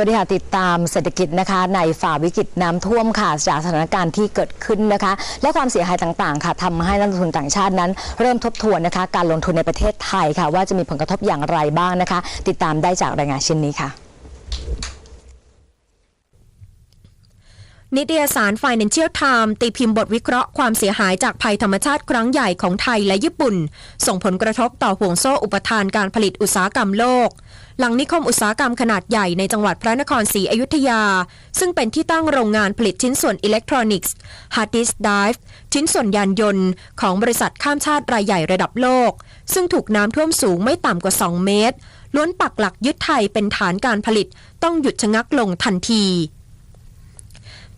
วัสดีค่ะ ติดตามเศรษฐกิจนะคะ ในฝ่าวิกฤตน้ำท่วมค่ะจากสถานการณ์ที่เกิดขึ้นนะคะ และความเสียหายต่างๆ ค่ะทำให้นักลงทุนต่างชาตินั้น เริ่มทบทวนนะคะ การลงทุนในประเทศไทยค่ะ ว่าจะมีผลกระทบอย่างไรบ้างนะคะ ติดตามได้จากรายงานชิ้นนี้ค่ะนิตยสาร Financial Times ตีพิมพ์บทวิเคราะห์ความเสียหายจากภัยธรรมชาติครั้งใหญ่ของไทยและญี่ปุ่น ส่งผลกระทบต่อห่วงโซ่อุปทานการผลิตอุตสาหกรรมโลก หลังนิคมอุตสาหกรรมขนาดใหญ่ในจังหวัดพระนครศรีอยุธยา ซึ่งเป็นที่ตั้งโรงงานผลิตชิ้นส่วนอิเล็กทรอนิกส์ Hard Disk Drive ชิ้นส่วนยานยนต์ ของบริษัทข้ามชาติรายใหญ่ระดับโลก ซึ่งถูกน้ำท่วมสูงไม่ต่ำกว่า 2 เมตร ล้วนปักหลักยึดไทยเป็นฐานการผลิตต้องหยุดชะงักลงทันที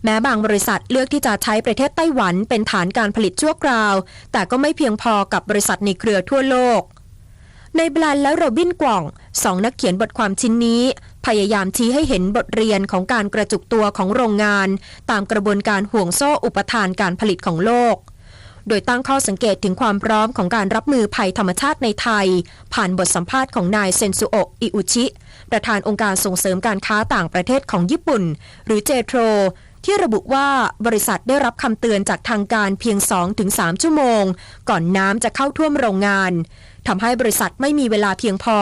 แม้บางบริษัทเลือกที่จะใช้ประเทศไต้หวันเป็นฐานการผลิตชั่วคราว แต่ก็ไม่เพียงพอกับบริษัทในเครือทั่วโลก ในบลันและโรบินกว่องสองนักเขียนบทความชิ้นนี้ พยายามชี้ให้เห็นบทเรียนของการกระจุกตัวของโรงงาน ตามกระบวนการห่วงโซ่อุปทานการผลิตของโลก โดยตั้งข้อสังเกตถึงความพร้อมของการรับมือภัยธรรมชาติในไทย ผ่านบทสัมภาษณ์ของนายเซนซุโอะอิอุชิ ประธานองค์การส่งเสริมการค้าต่างประเทศของญี่ปุ่น หรือเจโทรที่ระบุว่าบริษัทได้รับคำเตือนจากทางการเพียง 2-3 ชั่วโมง ก่อนน้ำจะเข้าท่วมโรงงาน ทำให้บริษัทไม่มีเวลาเพียงพอ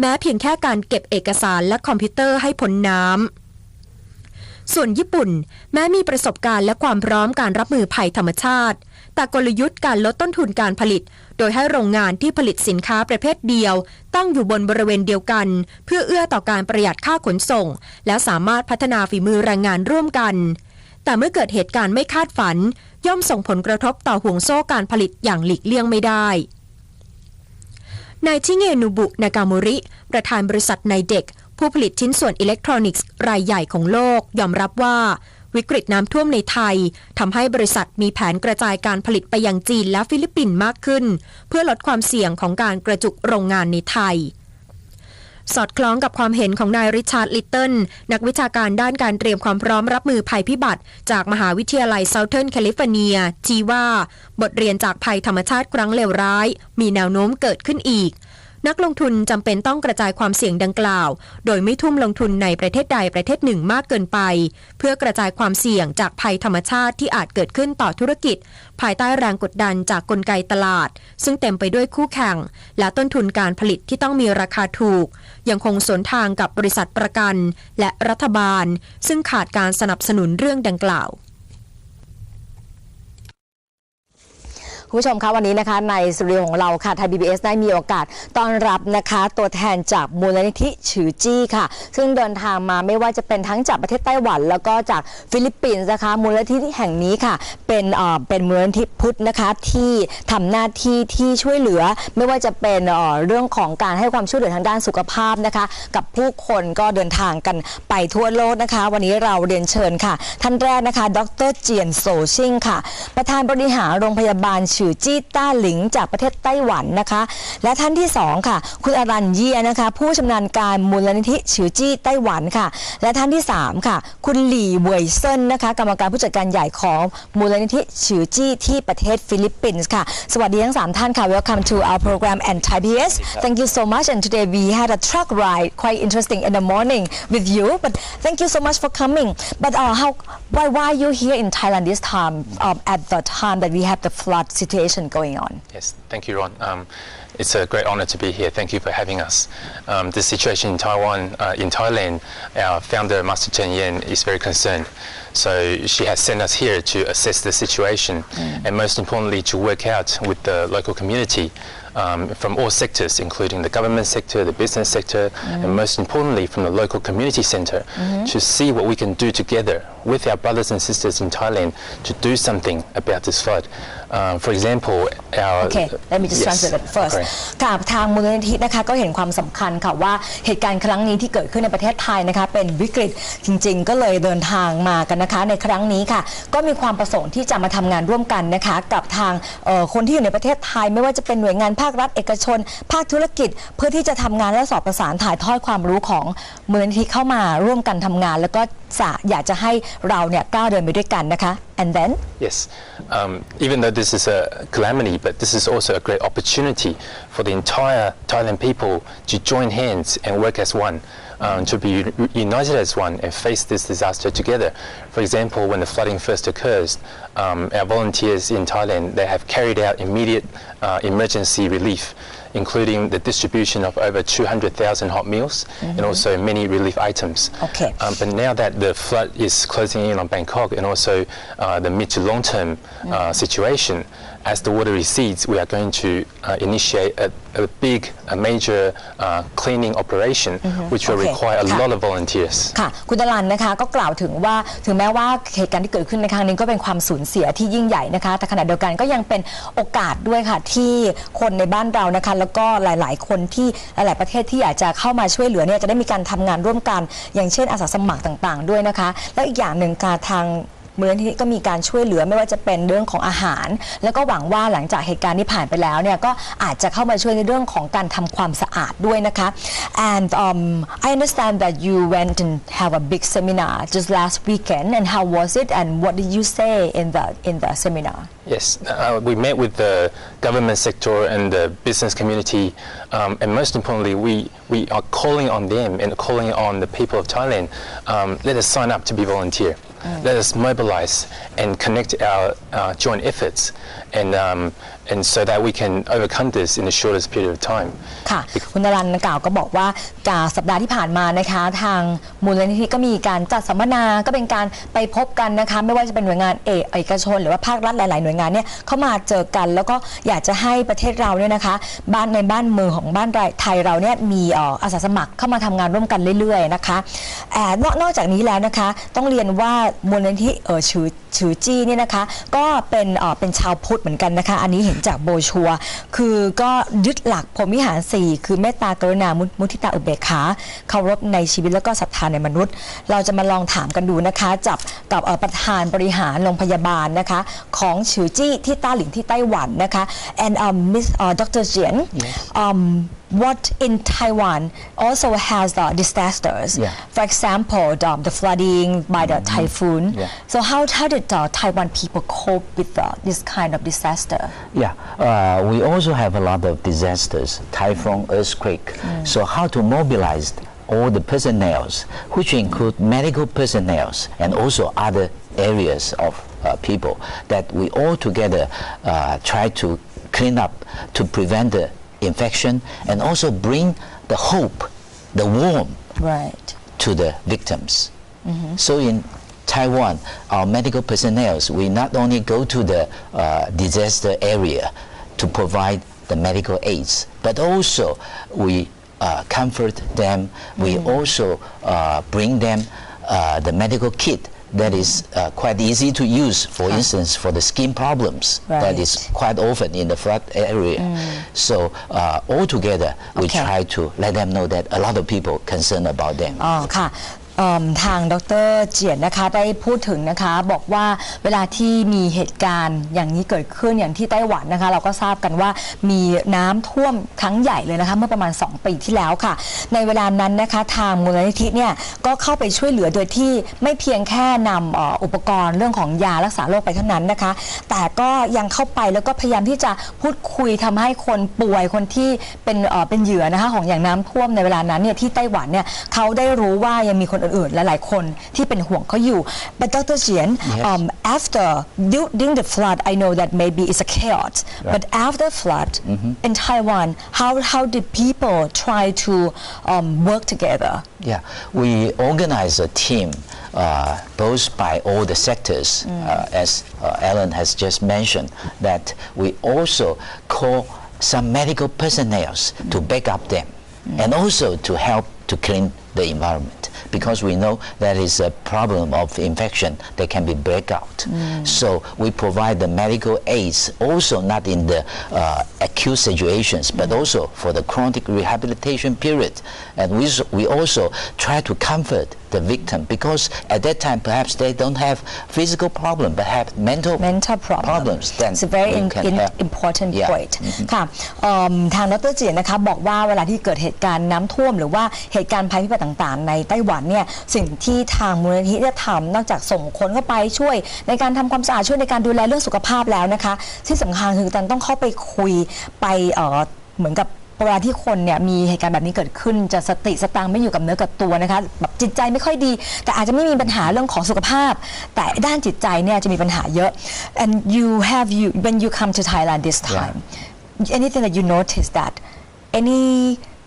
แม้เพียงแค่การเก็บเอกสารและคอมพิวเตอร์ให้พ้นน้ำส่วนญี่ปุ่น แม้มีประสบการณ์และความพร้อมการรับมือภัยธรรมชาติ แต่กลยุทธ์การลดต้นทุนการผลิต โดยให้โรงงานที่ผลิตสินค้าประเภทเดียว ตั้งอยู่บนบริเวณเดียวกัน เพื่อเอื้อต่อการประหยัดค่าขนส่ง และสามารถพัฒนาฝีมือแรงงานร่วมกัน แต่เมื่อเกิดเหตุการณ์ไม่คาดฝัน ย่อมส่งผลกระทบต่อห่วงโซ่การผลิตอย่างหลีกเลี่ยงไม่ได้ นายชิเงนุบุนากาโมริ ประธานบริษัทไนเด็ก ผู้ผลิตชิ้นส่วนอิเล็กทรอนิกส์รายใหญ่ของโลก ยอมรับว่าวิกฤตน้ำท่วมในไทยทำให้บริษัทมีแผนกระจายการผลิตไปยังจีนและฟิลิปปินส์มากขึ้น เพื่อลดความเสี่ยงของการกระจุกโรงงานในไทย สอดคล้องกับความเห็นของนายริชาร์ดลิตเติลนักวิชาการด้านการเตรียมความพร้อมรับมือภัยพิบัติ จากมหาวิทยาลัยเซาเทิร์นแคลิฟอร์เนียที่ว่า บทเรียนจากภัยธรรมชาติครั้งเลวร้าย มีแนวโน้มเกิดขึ้นอีก นักลงทุนจำเป็นต้องกระจายความเสี่ยงดังกล่าว โดยไม่ทุ่มลงทุนในประเทศใดประเทศหนึ่งมากเกินไป เพื่อกระจายความเสี่ยงจากภัยธรรมชาติที่อาจเกิดขึ้นต่อธุรกิจ ภายใต้แรงกดดันจากกลไกตลาด ซึ่งเต็มไปด้วยคู่แข่ง และต้นทุนการผลิตที่ต้องมีราคาถูก ยังคงสวนทางกับบริษัทประกัน และรัฐบาล ซึ่งขาดการสนับสนุนเรื่องดังกล่าว คุณผู้ชมคะวันนี้นะคะในสตูดิโอของเราค่ะไทย PBS ได้มีโอกาสต้อนรับนะคะตัวแทนจากมูลนิธิฉือจี้ค่ะ ซึ่งเดินทางมาไม่ว่าจะเป็นทั้งจากประเทศไต้หวัน แล้วก็จากฟิลิปปินส์นะคะมูลนิธิแห่งนี้ค่ะ เป็นเอ่อเป็นมูลนิธิพุทธนะคะที่ทำหน้าที่ที่ช่วยเหลือ ไม่ว่าจะเป็นเอ่อเรื่องของการให้ความช่วยเหลือทางด้านสุขภาพนะคะ กับผู้คนก็เดินทางกันไปทั่วโลกนะคะ วันนี้เราเรียนเชิญค่ะ ท่านแรกนะคะ ดรเจียนโซชิงค่ะ ประธานบริหารโรงพยาบาลฉือจี้ต้าหลิงจากประเทศไต้หวันนะคะ และท่านที่สองค่ะ คุณอรันเยียนะคะ ผู้ชำนาญการมูลนิธิฉือจี้ไต้หวันค่ะ และท่านที่สามค่ะ คุณหลี่เวยเซินนะคะ กรรมการผู้จัดการใหญ่ของมูลนิธิฉือจี้ที่ประเทศฟิลิปปินส์ค่ะ สวัสดีทั้งสามท่านค่ะ Welcome to our program and Thai PBS Thank you so much and today we had a truck ride quite interesting in the morning with you but thank you so much for coming but uh, how why why you here in Thailand this time um, at the time that we have the flood situation going on Yes, thank you, Ron. Um, it's a great honor to be here. Thank you for having us. Um, the situation in Taiwan, uh, in Thailand, our founder, Master Chen Yen, is very concerned. So she has sent us here to assess the situation and most importantly to work out with the local community um, from all sectors, including the government sector, the business sector, and most importantly from the local community center to see what we can do together with our brothers and sisters in Thailand to do something about this flood. Um, for example, our Okay let me just Yes, translate it first okay. กับทางมูลนิธินะคะก็เห็นความสำคัญค่ะว่าเหตุการณ์ครั้งนี้ที่เกิดขึ้นในประเทศไทยนะคะ เป็นวิกฤตจริง ๆ ก็เลยเดินทางมากัน นะคะในครั้งนี้ค่ะ ก็มีความประสงค์ที่จะมาทำงานร่วมกันนะคะ กับทางออคนที่อยู่ในประเทศไทย ไม่ว่าจะเป็นหน่วยงานภาครัฐเอกชน ภาคธุรกิจ เพื่อที่จะทำงานและสอบประสานถ่ายทอดความรู้ของมูลนิธิเข้ามาร่วมกันทำงาน แล้วก็อยากจะให้เราเนี่ยก้าวเดินไปด้วยกันนะคะ and then Yes, um, even though this is a calamity, but this is also a great opportunity for the entire Thailand people to join hands and work as one. Um, to be united as one and face this disaster together. For example, when the flooding first occurs, um, our volunteers in Thailand they have carried out immediate uh, emergency relief, including the distribution of over 200,000 hot meals and also many relief items. Okay. Um, but now that the flood is closing in on Bangkok and also uh, the mid to long term uh, situation, as the water recedes, we are going to uh, initiate a, a big, a major uh, cleaning operation, which will Okay. require a ค่ะ lot of volunteers. ค่ะ คุณตลันนะคะก็กล่าวถึงว่าถึงแม้ว่าเหตุการณ์ที่เกิดขึ้นในครั้งนี้ก็เป็นความสูญเสียที่ยิ่งใหญ่นะคะ แต่ขณะเดียวกันก็ยังเป็นโอกาสด้วยค่ะ ที่คนในบ้านเรานะคะ แล้วก็หลาย ๆ คนที่หลาย ๆ ประเทศที่อยากจะเข้ามาช่วยเหลือเนี่ยจะได้มีการทำงานร่วมกัน อย่างเช่นอาสาสมัครต่าง ๆ ด้วยนะคะ แล้วอีกอย่างหนึ่งการทาง มูลนิธิก็มีการช่วยเหลือไม่ว่าจะเป็นเรื่องของอาหาร แล้วก็หวังว่าหลังจากเหตุการณ์ที่ผ่านไปแล้วเนี่ยก็อาจจะเข้ามาช่วยในเรื่องของการทำความสะอาดด้วยนะคะ and um, I understand that you went and have a big seminar just last weekend and how was it and what did you say in the in the seminar Yes, uh, we met with the government sector and the business community, um, and most importantly, we, we are calling on them and calling on the people of Thailand. Um, let us sign up to be volunteer. Let us mobilize and connect our uh, joint efforts, and um, and so that we can overcome this in the shortest period of time. ค่ะ คุณนรันกล่าวก็บอกว่าจากสัปดาห์ที่ผ่านมานะคะ ทางมูลนิธิก็มีการจัดสัมมนา ก็เป็นการไปพบกันนะคะ ไม่ว่าจะเป็นหน่วยงานเอกชน หรือว่าภาครัฐหลาย ๆ หน่วยงานเนี่ยเข้ามาเจอกัน แล้วก็อยากจะให้ประเทศเราเนี่ยนะคะ บ้านในบ้านเมืองของบ้านไทยเราเนี่ยมีอาสาสมัครเข้ามาทำงานร่วมกันเรื่อย ๆ นะคะแอบนอกจากนี้แล้วนะคะ ต้องเรียนว่ามูลนิธิเออชือชือจี้เนี่ยนะคะ ก็เป็นเอ่อเป็นชาวพุทธเหมือนกันนะคะ อันนี้เห็นจากโบรชัวร์คือก็ยึดหลักพรหมวิหาร4คือเมตตากรุณามุมุทิตาอุเบกขาเคารพในชีวิตแล้วก็ศรัทธาในมนุษย์ เราจะมาลองถามกันดูนะคะจับกับเอ่อประธานบริหารโรงพยาบาลนะคะของฉือจี้ที่ต้าหลิงที่ไต้หวันนะคะ and um, Miss uh, Dr. Jian um, what in Taiwan also has uh, disasters. Yeah. for example um, the flooding by the typhoon. Yeah. so how, how did uh, Taiwan people cope with uh, this kind of disaster? Yeah, uh, we also have a lot of disasters, typhoon, earthquake. So how to mobilize all the personnel, which include medical personnel and also other areas of uh, people, that we all together uh, try to clean up to prevent the infection and also bring the hope, the warmth right to the victims. So in Taiwan, our medical personnel, we not only go to the uh, disaster area to provide the medical aids, but also we uh, comfort them. We also uh, bring them uh, the medical kit that is uh, quite easy to use. For instance, for the skin problems that is Right. quite often in the flood area. So uh, all together, we Okay. try to let them know that a lot of people concerned about them. อ๋อค่ะ เอิ่มทางดรเจียนนะคะได้พูดถึงนะคะ บอกว่าเวลาที่มีเหตุการณ์อย่างนี้เกิดขึ้นอย่างที่ไต้หวันนะคะ เราก็ทราบกันว่ามีน้ำท่วมครั้งใหญ่เลยนะคะ เมื่อประมาณ 2 ปีที่แล้วค่ะ ในเวลานั้นนะคะทางมูลนิธิเนี่ยก็เข้าไปช่วยเหลือโดยที่ไม่เพียงแค่นำเอ่ออุปกรณ์เรื่องของยารักษาโรคไปเท่านั้นนะคะ แต่ก็ยังเข้าไปแล้วก็พยายามที่จะพูดคุยทำให้คนป่วยคนที่เป็นเอ่อเป็นเหยื่อนะคะของอย่างน้ำท่วมในเวลานั้นเนี่ยที่ไต้หวันเนี่ยเขาได้รู้ว่ายังมีคนอื่นๆหลายๆคนที่เป็นห่วงเขาอยู่ but Dr. Jian Yes. um, after du- during the flood I know that maybe it's a chaos but after flood in Taiwan how how did people try to um, work together Yeah, we organize a team, uh, both by all the sectors, uh, as uh, Alan has just mentioned, that we also call some medical personnel to back up them, and also to help to clean the environment. Because we know that is a problem of infection that can be breakout. So we provide the medical aids also not in the uh, acute situations, but also for the chronic rehabilitation period. And we, s- we also try to comfort the victim because at that time perhaps they don't have physical problem but have mental, mental problem problems. Then it's a very we in, can in, help. important Yeah. point ค่ะเอิ่มทางดรเจียนนะคะบอกว่าเวลาที่เกิดเหตุการณ์น้ำท่วม หรือว่าเหตุการณ์ภัยพิบัติต่างๆ ในไต้หวัน ันเนี่ยสิ่งที่ทางมูลนิธิได้ทำนอกจากส่งคนเข้าไปช่วย ในการทำความสะอาดช่วยในการดูแลเรื่องสุขภาพแล้วนะคะ ที่สำคัญคือตันต้องเข้าไปคุยไปเอ่อเหมือนกับเวลาที่คนเนี่ยมีเหตุการณ์แบบนี้เกิดขึ้นจะสติสตังค์ไม่อยู่กับเนื้อกับตัวนะคะแบบจิตใจไม่ค่อยดี แต่อาจจะไม่มีปัญหาเรื่องของสุขภาพ แต่ด้านจิตใจเนี่ยจะมีปัญหาเยอะ and you have you when you come to Thailand this time anything that you notice that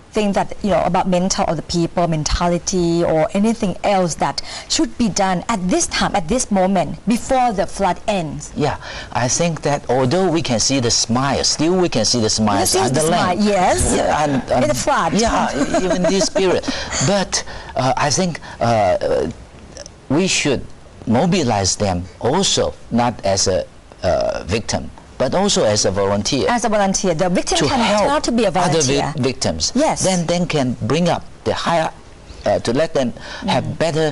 anything that you know about mental of the people mentality or anything else that should be done at this time at this moment before the flood ends Yeah, I think that although we can see the smile, still we can see the smiles see the underlying. smile, yes. Yeah, and, In the flood. Yeah, even this period. But uh, I think uh, we should mobilize them also not as a uh, victim, but also as a volunteer. as a volunteer the victim to can help turn out to be a other volunteer victims. Yes. Then then can bring up the higher uh, to let them have Mm. better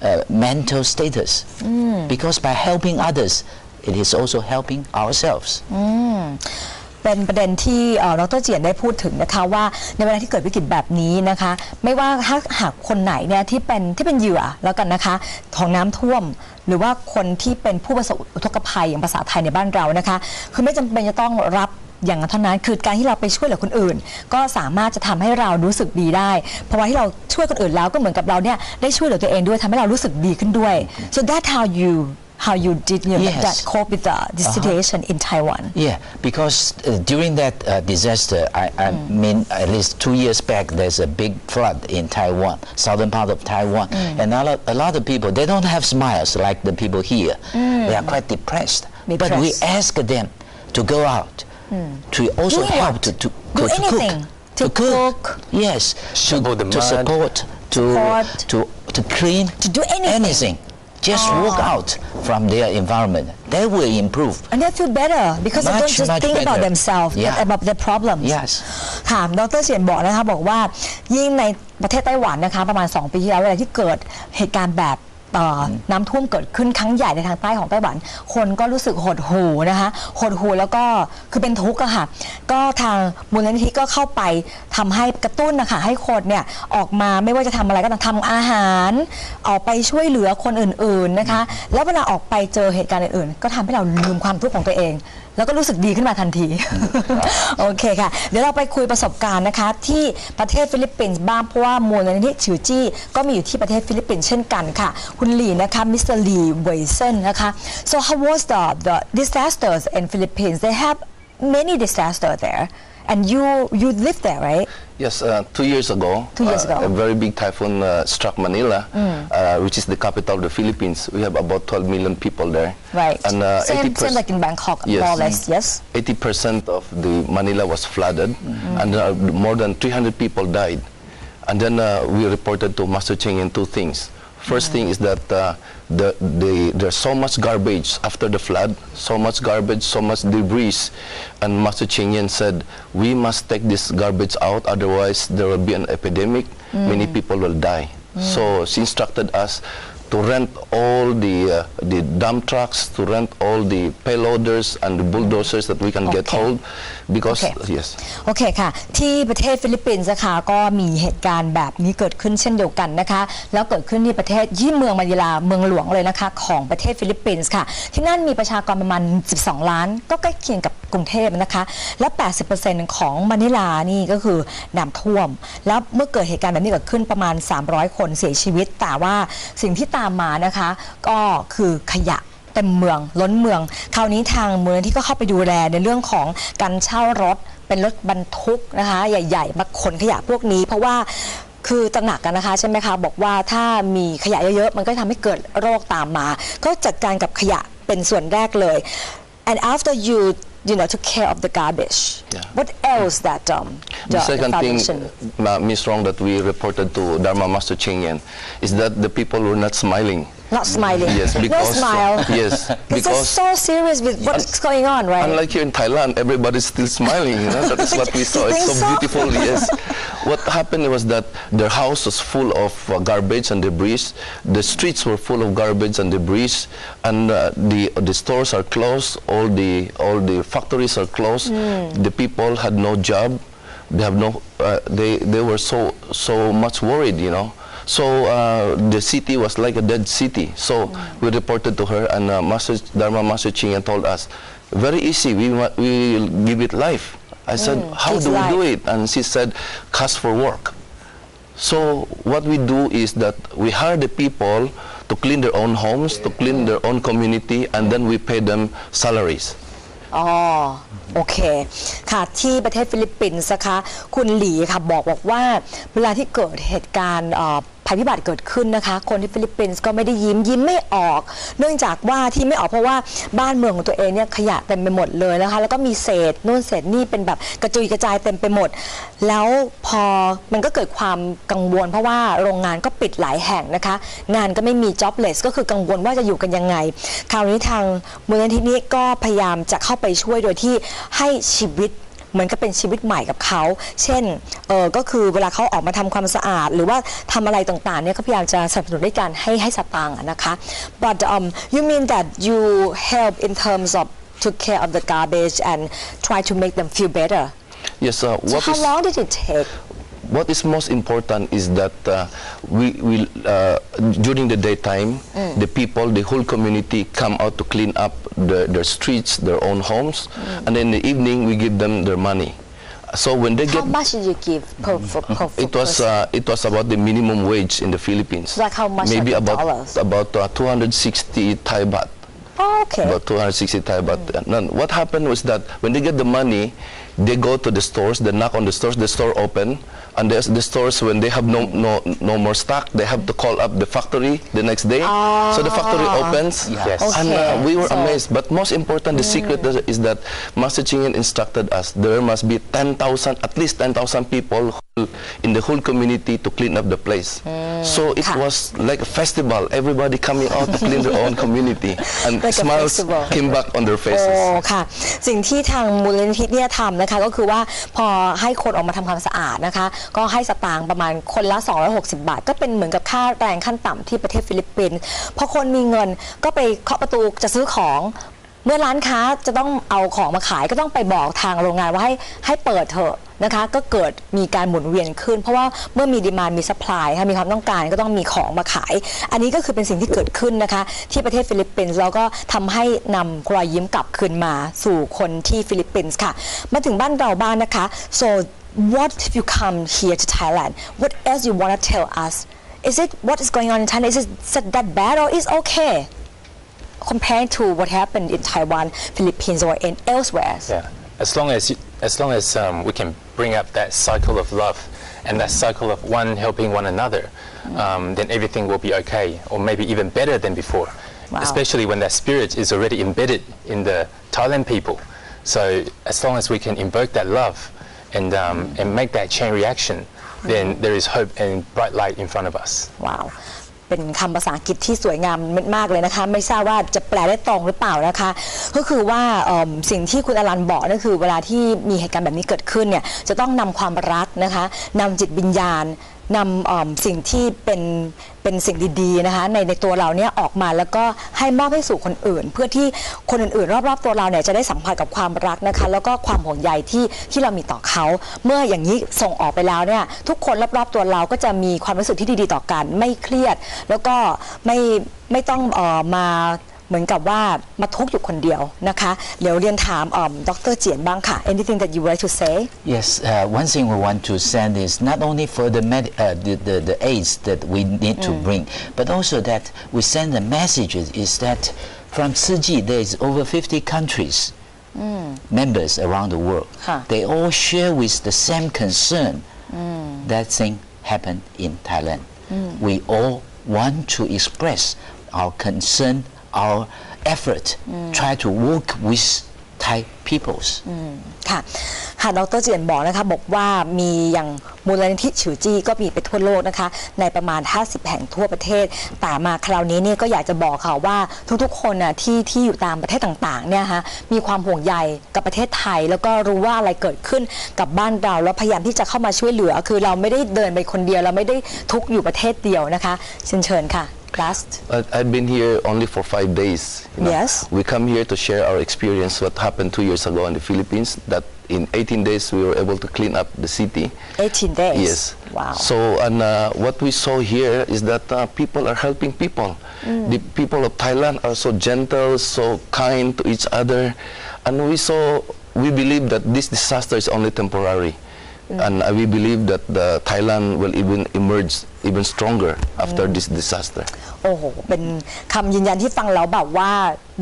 uh, mental status. Mm. Because by helping others, it is also helping ourselves. เป็นประเด็นที่เอ่อดรเจียนได้พูดถึงนะคะว่าในเวลาที่เกิดวิกฤตแบบนี้นะคะ ไม่ว่าถ้าหากคนไหนเนี่ยที่เป็นที่เป็นเหยื่อแล้วกันนะคะของน้ำท่วม หรือว่าคนที่เป็นผู้ประสบอุทกภัยอย่างภาษาไทยในบ้านเรานะคะ คือไม่จำเป็นจะต้องรับอย่างนั้นเท่านั้นคือการที่เราไปช่วยเหลือคนอื่น ก็สามารถจะทำให้เรารู้สึกดีได้ เพราะว่าที่เราช่วยคนอื่นแล้วก็เหมือนกับเราเนี่ยได้ช่วยเหลือตัวเองด้วยทำให้เรารู้สึกดีขึ้นด้วย so that's how you how you did you know, Yes. that cope with the, the uh-huh. situation in Taiwan Yeah, because uh, during that uh, disaster, I, I mm. mean, at least two years back, there's a big flood in Taiwan, southern part of Taiwan, mm. and a lot, a lot of people they don't have smiles like the people here. Mm. They are quite depressed. But we Depressed. ask them to go out to also Doing help what? to to, Do to, to anything. cook. To cook. Yes, Shovel to, the to support, to Support. to to clean, To do anything. anything. Just walk out from their environment. They will improve. And they feel better because they don't Much, just much think about better. themselves but Yeah. about their problems Yes. ค่ะดรเสียนบอกนะคะบอกว่ายิ่งในประเทศไต้หวันนะคะประมาณ 2 ปีที่แล้วเวลาที่เกิดเหตุการณ์แบบ เอ่อน้ำท่วมเกิดขึ้นครั้งใหญ่ในทางใต้ของไต้หวัน คนก็รู้สึกหดหูนะคะ หดหูแล้วก็คือเป็นทุกข์อะค่ะ ก็ทางมูลนิธิก็เข้าไปทำให้กระตุ้นนะคะให้คนเนี่ยออกมาไม่ว่าจะทำอะไรก็ตามทำอาหาร ออกไปช่วยเหลือคนอื่นๆนะคะ แล้วเวลาออกไปเจอเหตุการณ์อื่นๆ ก็ทำให้เราลืมความทุกข์ของตัวเอง แล้วก็รู้สึกดีขึ้นมาทันที โอเคค่ะ เดี๋ยวเราไปคุยประสบการณ์นะคะ ที่ประเทศฟิลิปปินส์บ้างเพราะว่ามูลนิธิฉิวจี้ก็มีอยู่ที่ประเทศฟิลิปปินส์เช่นกันค่ะ คุณหลีนะคะมิสเตอร์หลีเวยเซนนะคะ so how was the the disasters in Philippines they have many disaster there and you you live there right Yes, uh, two years ago, Two years uh, ago. Mm. a very big typhoon uh, struck Manila, uh, which is the capital of the Philippines. We have about 12 million people there. right And uh, same 80%, same like in Bangkok Yes. more or less yes 80% of the Manila was flooded, and uh, more than 300 people died. And then uh, we reported to Master Cheng in two things. First thing is that uh, the, the, there's so much garbage after the flood, so much garbage, so much debris. And Master Cheng Yen said, we must take this garbage out, otherwise there will be an epidemic, many people will die. So she instructed us to rent all the, uh, the dump trucks, to rent all the payloaders and the bulldozers that we can get Okay. hold, because, Okay. yes. โอเคค่ะ ที่ประเทศฟิลิปปินส์นะคะก็มีเหตุการณ์แบบนี้เกิดขึ้นเช่นเดียวกันนะคะ แล้วเกิดขึ้นที่ประเทศยี่เมืองมะนิลาเมืองหลวงเลยนะคะ ของประเทศฟิลิปปินส์ค่ะ ที่นั่นมีประชากรประมาณ 12 ล้าน ก็ใกล้เคียงกับ กรุงเทพนะคะ และ 80%ของมะนิลานี่ก็คือน้ำท่วม แล้วเมื่อเกิดเหตุการณ์แบบนี้เกิดขึ้นประมาณ 300 คนเสียชีวิต แต่ว่าสิ่งที่ตามมานะคะ ก็คือขยะเต็มเมืองล้นเมือง คราวนี้ทางเมูลนิธิก็เข้าไปดูแลในเรื่องของการเช่ารถเป็นรถบรรทุกนะคะ ใหญ่ๆมาขนขยะพวกนี้ เพราะว่าคือตระหนักกันนะคะใช่ไหมคะบอกว่าถ้ามีขยะเยอะๆ มันก็ทำให้เกิดโรคตามมา ก็จัดการกับขยะเป็นส่วนแรกเลย and after you you know took care of the garbage Yeah. what else that um The, second thing, uh, Miss Rong, that we reported to Dharma Master Cheng Yen is that the people were not smiling. Not smiling Yes, no smile yes, because because so serious with what's going on right Unlike here in Thailand, everybody's still smiling. You know? That is what we saw. It's so so? beautiful. Yes. What happened was that their house was full of uh, garbage and debris. The streets were full of garbage and debris, and uh, the the stores are closed. All the all the factories are closed. The people had no job. They have no. Uh, they they were so so much worried. You know. So uh, the city was like a dead city. So we reported to her, and uh, Master Dharma Master Ching told us, very easy. We we will give it life. I said, how kids do we do it? And she said, cast for work. So what we do is that we hire the people to clean their own homes, to clean their own community, and then we pay them salaries. อ๋อโอเค ค่ะที่ประเทศฟิลิปปินส์นะคะ คุณหลีค่ะบอกบอกว่า เวลาที่เกิดเหตุการณ์ ภัยพิบัติเกิดขึ้นนะคะ คนที่ฟิลิปปินส์ก็ไม่ได้ยิ้มยิ้มไม่ออก เนื่องจากว่าที่ไม่ออกเพราะว่าบ้านเมืองของตัวเองเนี่ยขยะเต็มไปหมดเลยนะคะ แล้วก็มีเศษนู่นเศษนี่เป็นแบบกระจุยกระจายเต็มไปหมด แล้วพอมันก็เกิดความกังวล เพราะว่าโรงงานก็ปิดหลายแห่งนะคะ งานก็ไม่มี jobless ก็คือกังวลว่าจะอยู่กันยังไง คราวนี้ทางมูลนิธินี้ก็พยายามจะเข้าไปช่วยโดยที่ให้ชีวิต เหมือนกับเป็นชีวิตใหม่กับเขา เช่นเออก็คือเวลาเขาออกมาทำความสะอาด หรือว่าทำอะไรต่างๆเนี่ยก็พยายามจะสนับสนุนด้วยการให้ให้สตางค์อะนะคะ but um you mean that you help in terms of took care of the garbage and try to make them feel better Yes, uh, so what how is long did it take what is most important is that uh, we will uh, during the daytime the people the whole community come out to clean up the, their streets their own homes and in the evening we give them their money. So when they how get much did you give per, per, per it was uh, it was about the minimum wage in the Philippines. Like how much, maybe about dollars? about uh, 260 Thai baht. Oh, okay. About 260 Thai baht. And then what happened was that when they get the money, they go to the stores, they knock on the stores, the store open, and there's the stores when they have no no no more stock, they have to call up the factory the next day. So the factory opens, Yes. and uh, Okay. we were So- amazed. But most important, the secret is is that Master Chingen instructed us there must be 10,000, at least 10,000 people who, in the whole community to clean up the place. So it Ka. was like a festival. Everybody coming out to clean their own community, and Like a smiles festival. came back on their โอ้ faces. ค่ะ สิ่งที่ทางมูลนิธิเนี่ยทำ นะคะ ก็คือว่าพอให้คนออกมาทำความสะอาดนะคะ ก็ให้สตางค์ประมาณคนละ 260 บาท ก็เป็นเหมือนกับค่าแรงขั้นต่ำที่ประเทศฟิลิปปินส์พอคนมีเงินก็ไปเคาะประตูจะซื้อของ เมื่อร้านค้าจะต้องเอาของมาขายก็ต้องไปบอกทางโรงงานว่าให้ให้เปิดเถอะนะคะ ก็เกิดมีการหมุนเวียนขึ้น เพราะว่าเมื่อมีดีมานมีสป라이ค่ะมีความต้องการก็ต้องมีของมาขาย อันนี้ก็คือเป็นสิ่งที่เกิดขึ้นนะคะ ที่ประเทศฟิลิปปินส์แล้วก็ทำให้นำรอยยิ้มกลับคืนมาสู่คนที่ฟิลิปปินส์ค่ะ มาถึงบ้านเราบ้านนะคะ so what if you come here to Thailand what else you want to tell us is it what is going on in Thailand is it that bad or is okay compared to what happened in Taiwan, Philippines, or in elsewhere. Yeah, as long as you, as long as um, we can bring up that cycle of love and that cycle of one helping one another, mm. um, then everything will be okay, or maybe even better than before. Wow. Especially when that spirit is already embedded in the Thailand people. So as long as we can invoke that love and um, and make that chain reaction, then mm. there is hope and bright light in front of us. Wow. เป็นคำภาษาอังกฤษที่สวยงามมากเลยนะคะ ไม่ทราบว่าจะแปลได้ตรงหรือเปล่านะคะ ก็คือว่าสิ่งที่คุณอลันบอกนั่นคือ เวลาที่มีเหตุการณ์แบบนี้เกิดขึ้นเนี่ยจะต้องนำความรักนะคะนำจิตวิญญาณนำเอิ่มสิ่งที่เป็นเป็นสิ่งดีๆนะคะในในตัวเราเนี่ยออกมาแล้วก็ให้มอบให้สู่คนอื่น เพื่อที่คนอื่นๆ รอบๆ ตัวเราเนี่ยจะได้สัมผัสกับความรักนะคะ แล้วก็ความห่วงใยที่ที่เรามีต่อเขา เมื่ออย่างนี้ส่งออกไปแล้วเนี่ยทุกคนรอบๆตัวเราก็จะมีความรู้สึกที่ดีๆ ต่อกัน ไม่เครียด แล้วก็ไม่ไม่ต้องออมา เหมือนกับว่ามาทุกข์อยู่คนเดียวนะคะ เดี๋ยวเรียนถามเอิ่มดรเจียนบ้างค่ะ anything that you would like to say Yes, uh, one thing we want to send is not only for the, med- uh, the, the, the aids that we need to bring, but also that we send the messages is that from Siji there is over 50 countries members around the world. Huh. They all share with the same concern that thing happened in Thailand. We all want to express our concern, our effort, try to work with Thai peoples. ค่ะค่ะดรเจียนบอกนะคะบอกว่ามีอย่างมูลนิธิฉือจี้ก็มีไปทั่วโลกนะคะ ในประมาณ 50 แห่งทั่วประเทศ แต่มาคราวนี้เนี่ยก็อยากจะบอกค่ะว่าทุกๆ คนน่ะที่ที่อยู่ตามประเทศต่างๆเนี่ยฮะมีความห่วงใยกับประเทศไทย แล้วก็รู้ว่าอะไรเกิดขึ้นกับบ้านเราแล้วพยายามที่จะเข้ามาช่วยเหลือ คือเราไม่ได้เดินไปคนเดียวเราไม่ได้ทุกอยู่ประเทศเดียวนะคะเชิญเชิญค่ะ last I've been here only for five days. you know. Yes. We come here to share our experience, what happened two years ago in the Philippines, that in 18 days we were able to clean up the city. 18 days Yes. wow So, and uh, what we saw here is that uh, people are helping people. The people of Thailand are so gentle, so kind to each other. And we saw we believe that this disaster is only temporary. And uh, we believe that the Thailand will even emerge even stronger after this disaster. โอ้โห เป็นคำยืนยันที่ฟังแล้วแบบว่า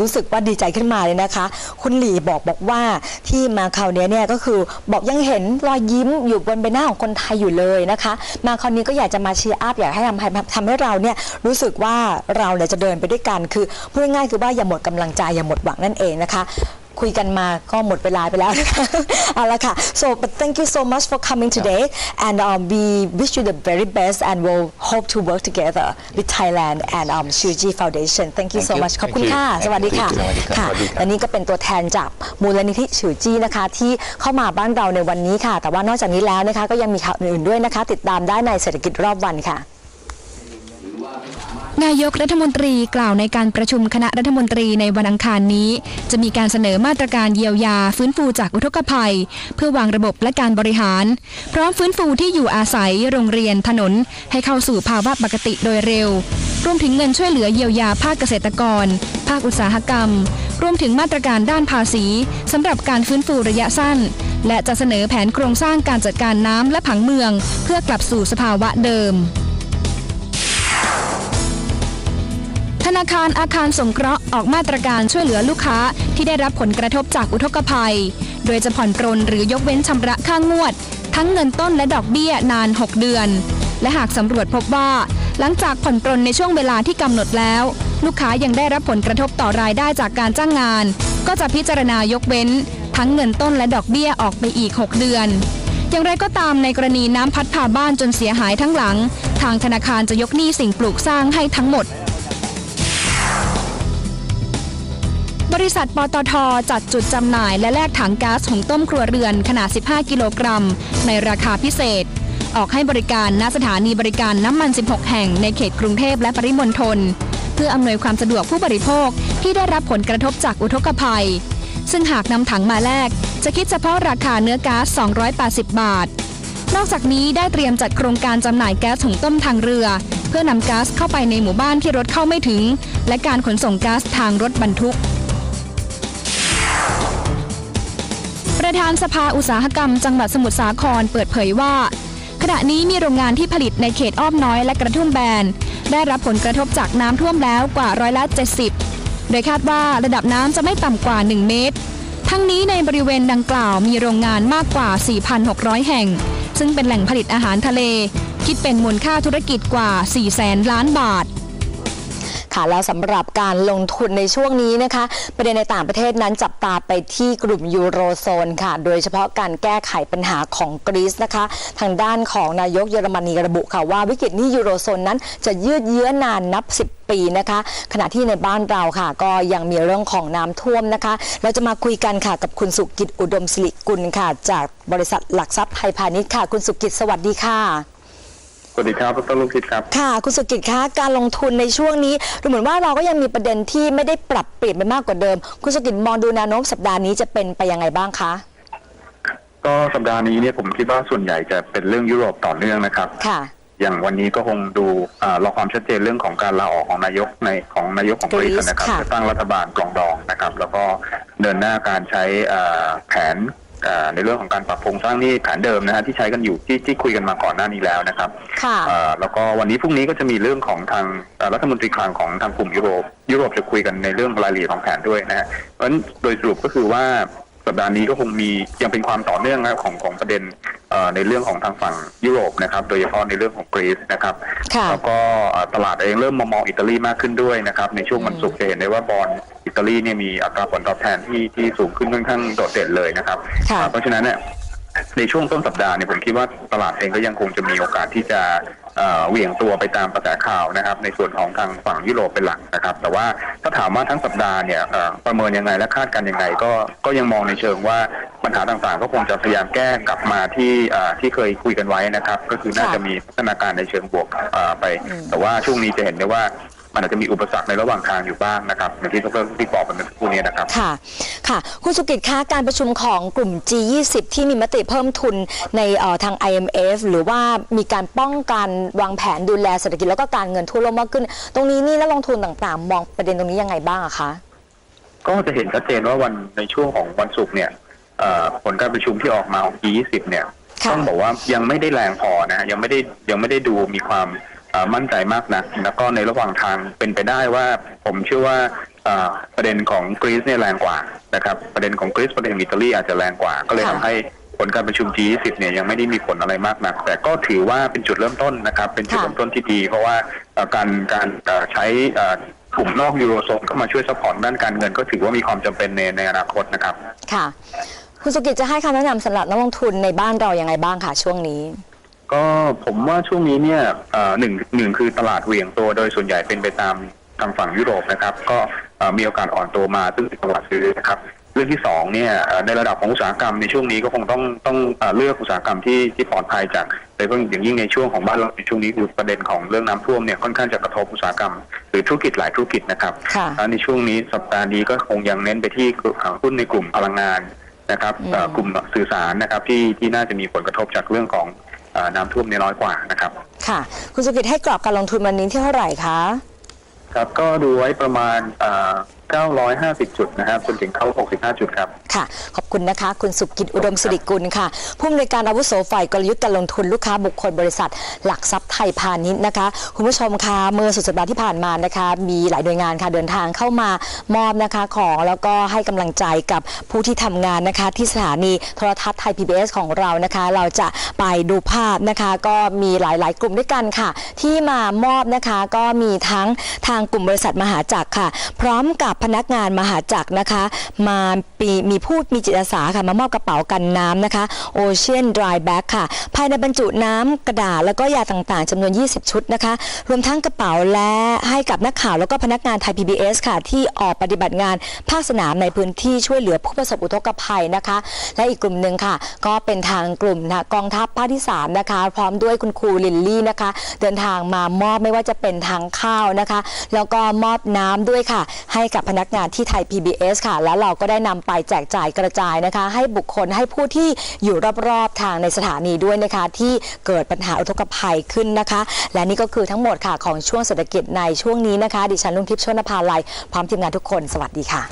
รู้สึกว่าดีใจขึ้นมาเลยนะคะ คุณหลีบอกบอกว่าที่มาคราวเนี้ยเนี่ยก็คือบอกยังเห็นรอยยิ้มอยู่บนใบหน้าของคนไทยอยู่เลยนะคะ มาคราวนี้ก็อยากจะมาเชียร์อัพอยากให้ทำให้ทำให้เราเนี่ยรู้สึกว่าเราเนี่ยจะเดินไปด้วยกัน คือพูดง่ายๆคือว่าอย่าหมดกำลังใจอย่าหมดหวังนั่นเองนะคะ คุยกันมาก็หมดเวลาไปแล้วนะคะเอาละค่ะ so but thank you so much for coming today and um, we wish you the very best and we'll hope to work together with Thailand and um, Shuji Foundation thank you Thank so you. much ขอบคุณ Thank you. ค่ะ สวัสดีค่ะ Thank you. ค่ะสวัสดีครับและนี่ก็เป็นตัวแทนจากมูลนิธิฉือจี้นะคะ ที่เข้ามาบ้านเราในวันนี้ค่ะ แต่ว่านอกจากนี้แล้วนะคะ ก็ยังมีข่าวอื่นๆด้วยนะคะ ติดตามได้ในเศรษฐกิจรอบวันค่ะ นายกรัฐมนตรีกล่าวในการประชุมคณะรัฐมนตรีในวันอังคารนี้ จะมีการเสนอมาตรการเยียวยาฟื้นฟูจากอุทกภัย เพื่อวางระบบและการบริหาร พร้อมฟื้นฟูที่อยู่อาศัยโรงเรียนถนน ให้เข้าสู่ภาวะปกติโดยเร็ว รวมถึงเงินช่วยเหลือเยียวยาภาคเกษตรกร ภาคอุตสาหกรรม รวมถึงมาตรการด้านภาษีสำหรับการฟื้นฟูระยะสั้น และจะเสนอแผนโครงสร้างการจัดการน้ำและผังเมือง เพื่อกลับสู่สภาวะเดิม ธนาคารอาคารสงเคราะห์ออกมาตรการช่วยเหลือลูกค้าที่ได้รับผลกระทบจากอุทกภัย โดยจะผ่อนปรนหรือยกเว้นชำระค่างวด ทั้งเงินต้นและดอกเบี้ยนาน 6 เดือน และหากสำรวจพบว่า หลังจากผ่อนปรนในช่วงเวลาที่กำหนดแล้ว ลูกค้ายังได้รับผลกระทบต่อรายได้จากการจ้างงาน ก็จะพิจารณายกเว้น ทั้งเงินต้นและดอกเบี้ยออกไปอีก 6 เดือนอย่างไรก็ตามในกรณีน้ำพัดพาบ้านจนเสียหายทั้งหลัง ทางธนาคารจะยกหนี้สิ่งปลูกสร้างให้ทั้งหมด ริษัทปตทจัดจุดจำหน่ายและแลกถังก๊าซหุงต้มครัวเรือนขนาด 15 กิโลกรัม ในราคาพิเศษ ออกให้บริการณสถานีบริการน้ำมัน 16 แห่งในเขตกรุงเทพและปริมณฑลเพื่ออำนวยความสะดวกผู้บริโภคที่ได้รับผลกระทบจากอุทกภัย ซึ่งหากนำถังมาแลก จะคิดเฉพาะราคาเนื้อก๊าซ 280 บาท นอกจากนี้ได้เตรียมจัดโครงการจำหน่ายแก๊สหุงต้มทางเรือ เพื่อนำก๊าซเข้าไปในหมู่บ้านที่รถเข้าไม่ถึง และการขนส่งก๊าซทางรถบรรทุก ประธานสภาอุตสาหกรรมจังหวัดสมุทรสาครเปิดเผยว่า ขณะนี้มีโรงงานที่ผลิตในเขตอ้อมน้อยและกระทุ่มแบน ได้รับผลกระทบจากน้ำท่วมแล้วกว่าร้อยละ 70 โดยคาดว่าระดับน้ำจะไม่ต่ำกว่า 1 เมตร ทั้งนี้ในบริเวณดังกล่าวมีโรงงานมากกว่า 4,600 แห่ง ซึ่งเป็นแหล่งผลิตอาหารทะเล คิดเป็นมูลค่าธุรกิจกว่า4แสนล้านบาท ค่ะแล้วสำหรับการลงทุนในช่วงนี้นะคะ ประเด็นในต่างประเทศนั้นจับตาไปที่กลุ่มยูโรโซนค่ะ โดยเฉพาะการแก้ไขปัญหาของกรีซนะคะ ทางด้านของนายกเยอรมนีระบุค่ะว่าวิกฤตนี้ยูโรโซนนั้นจะยืดเยื้อนานนับ 10ปีนะคะขณะที่ในบ้านเราค่ะ ก็ยังมีเรื่องของน้ำท่วมนะคะ เราจะมาคุยกันค่ะกับคุณสุกิจอุดมศิริกุลค่ะ จากบริษัทหลักทรัพย์ไทยพาณิชย์ค่ะ คุณสุกิจสวัสดีค่ะ วัสดีครับดรลูกคิดครับ ค่ะ คุณสุกิจคะการลงทุนในช่วงนี้ดูเหมือนว่าเราก็ยังมีประเด็นที่ไม่ได้ปรับเปลี่ยนไปมากกว่าเดิม คุณสุกิจมองดูแนวโน้มสัปดาห์นี้จะเป็นไปยังไงบ้างคะ ก็สัปดาห์นี้เนี่ยผมคิดว่าส่วนใหญ่จะเป็นเรื่องยุโรปต่อเนื่องนะครับ ค่ะ อย่างวันนี้ก็คงดูอ่ารอความชัดเจนเรื่องของการลาออกของนายกในของนายกของกรีซกรีซนะครับค่ะ จะตั้งรัฐบาลกลองดองนะครับ แล้วก็เดินหน้าการใช้อ่าแผนอ่า ในเรื่องของการปรับโครงสร้างหนี้แผนเดิมนะฮะที่ใช้กันอยู่ที่ที่คุยกันมาก่อนหน้านี้แล้วนะครับค่ะอ่าแล้วก็วันนี้พรุ่งนี้ก็จะมีเรื่องของทางอ่ารัฐมนตรีคลังของทางกลุ่มยุโรปยุโรปจะคุยกันในเรื่องรายละเอียดของแผนด้วยนะฮะเพราะฉะนั้นโดยสรุปก็คือว่า สัปดาห์นี้ก็คงมียังเป็นความต่อเนื่องนะครับของของประเด็นเอ่อในเรื่องของทางฝั่งยุโรปนะครับ โดยเฉพาะในเรื่องของกรีซนะครับค่ะแล้วก็เอ่อตลาดเองเริ่มมามองอิตาลีมากขึ้นด้วยนะครับ ในช่วงวันศุกร์จะเห็นได้ว่าบอลอิตาลีเนี่ยมีอัตราผลตอบแทนที่ที่สูงขึ้นค่อนข้างโดดเด่นเลยนะครับค่ะเพราะฉะนั้นเนี่ย ในช่วงต้นสัปดาห์เนี่ยผมคิดว่าตลาดเองก็ยังคงจะมีโอกาสที่จะเอ่อเหวี่ยงตัวไปตามกระแสข่าวนะครับ ในส่วนของทางฝั่งยุโรปเป็นหลักนะครับ แต่ว่าถ้าถามว่าทั้งสัปดาห์เนี่ยเอ่อประเมินยังไงและคาดการณ์ยังไงก็ก็ยังมองในเชิงว่าปัญหาต่างๆ ก็คงจะพยายามแก้กลับมาที่เอ่อที่เคยคุยกันไว้นะครับ ก็คือน่าค่ะจะมีพัฒนาการในเชิงบวกเอ่อไป แต่ว่าช่วงนี้จะเห็นได้ว่า มันอาจจะมีอุปสรรคในระหว่างทางอยู่บ้างนะครับอย่างที่ดรที่บอกไปเมื่อสักครู่นี้นะครับ ค่ะ ค่ะ คุณสุกิจคะการประชุมของกลุ่ม G20 ที่มีมติเพิ่มทุนในเอ่อทาง IMF หรือว่ามีการป้องกันวางแผนดูแลเศรษฐกิจแล้วก็การเงินทั่วโลกมากขึ้น ตรงนี้นี่นักลงทุนต่างๆ มองประเด็นตรงนี้ยังไงบ้างอะคะ ก็จะเห็นชัดเจนว่าวันในช่วงของวันศุกร์เนี่ยเอ่อผลการประชุมที่ออกมาของ G20 เนี่ยค่ะต้องบอกว่ายังไม่ได้แรงพอนะฮะยังไม่ได้ยังไม่ได้ดูมีความเอ่อ มั่นใจมากนะแล้วก็ในระหว่างทางเป็นไปได้ว่าผมเชื่อว่าเอ่อประเด็นของกรีซเนี่ยแรงกว่านะครับประเด็นของกรีซประเด็นของอิตาลีอาจจะแรงกว่า ก็เลยค่ะทำให้ผลการประชุม G20 เนี่ยยังไม่ได้มีผลอะไรมากนัก แต่ก็ถือว่าเป็นจุดเริ่มต้นนะครับ เป็นจุดค่ะเริ่มต้นที่ดี เพราะว่าเอ่อการการเอ่อใช้เอ่อกลุ่มนอกยูโรโซนเข้ามาช่วยสปอร์ตด้านการเงินก็ถือว่ามีความจำเป็นในในอนาคตนะครับ ค่ะ คุณสุกิจจะให้คำแนะนำสำหรับนักลงทุนในบ้านเรายังไงบ้างคะช่วงนี้ ก็ผมว่าช่วงนี้เนี่ยเอ่อหนึ่งหนึ่งคือตลาดเหวี่ยงตัวโดยส่วนใหญ่เป็นไปตามทางฝั่งยุโรปนะครับ ก็เอ่อมีโอกาสอ่อนตัวมาซึ่งเป็นตลาดซื้อนะครับเรื่องที่สองเนี่ยเอ่อในระดับของอุตสาหกรรมในช่วงนี้ก็คงต้องต้องเอ่อเลือกอุตสาหกรรมที่ที่ปลอดภัยจากโดยเฉพาะอย่างยิ่งในช่วงของบ้านเราในช่วงนี้คือประเด็นของเรื่องน้ำท่วมเนี่ยค่อนข้างจะกระทบอุตสาหกรรม หรือธุรกิจหลายธุรกิจนะครับค่ะแล้วในช่วงนี้สัปดาห์นี้ก็คงยังเน้นไปที่เอ่อหุ้นในกลุ่มพลังงานนะครับเอ่อกลุ่มสื่อสารนะครับที่ที่น่าจะมีผลกระทบจากเรื่องของเอ่อ น้ำท่วมเนี่ยน้อยกว่านะครับ ค่ะ คุณสุกิจให้กรอบการลงทุนวันนี้ที่เท่าไหร่คะ ครับก็ดูไว้ประมาณเอ่อ 950 จุดนะครับจนถึงเข้า 65 จุดครับ ค่ะ ขอบคุณนะคะ คุณสุกิจอุดมสิริกุลค่ะ ผู้อำนวยการอาวุโสฝ่ายกลยุทธ์การลงทุนลูกค้าบุคคลบริษัท หลักทรัพย์ไทยพาณิชย์นะคะ คุณผู้ชมคะเมื่อสุดสัปดาห์ที่ผ่านมานะคะ มีหลายหน่วยงานค่ะเดินทางเข้ามามอบนะคะของแล้วก็ให้กำลังใจกับผู้ที่ทำงานนะคะ ที่สถานีโทรทัศน์ไทย PBS ของเรานะคะ เราจะไปดูภาพนะคะ ก็มีหลาย ๆ กลุ่มด้วยกันค่ะ ที่มามอบนะคะก็มีทั้งทางกลุ่มบริษัทมหาจักรค่ะ พร้อมกับพนักงานมหาจักรนะคะ มาปีมีผู้มีจิตอาสาค่ะมามอบกระเป๋ากันน้ำนะคะ Ocean Dry Bag ค่ะ ภายในบรรจุน้ำกระดาษแล้วก็ยาต่างๆจำนวน 20 ชุดนะคะ รวมทั้งกระเป๋าและให้กับนักข่าวแล้วก็พนักงานไทย PBS ค่ะ ที่ออกปฏิบัติงานภาคสนามในพื้นที่ช่วยเหลือผู้ประสบอุทกภัยนะคะ และอีกกลุ่มหนึ่งค่ะ ก็เป็นทางกลุ่มนะกองทัพภาคที่สามนะคะ พร้อมด้วยคุณครูลินลี่นะคะ เดินทางมามอบไม่ว่าจะเป็นทางข้าวนะคะ แล้วก็มอบน้ำด้วยค่ะ ให้กับพนักงานที่ไทย PBS ค่ะ แล้วเราก็ได้นำไปแจกจ่ายกระจายนะคะ ให้บุคคลให้ผู้ที่อยู่รอบๆทางในสถานีด้วยนะคะ ที่เกิดปัญหาอุทกภัยขึ้นนะคะ และนี่ก็คือทั้งหมดค่ะของช่วงเศรษฐกิจในช่วงนี้นะคะ ดิฉันลุงทิพย์ชนภาลัยพร้อมทีมงานทุกคน สวัสดีค่ะ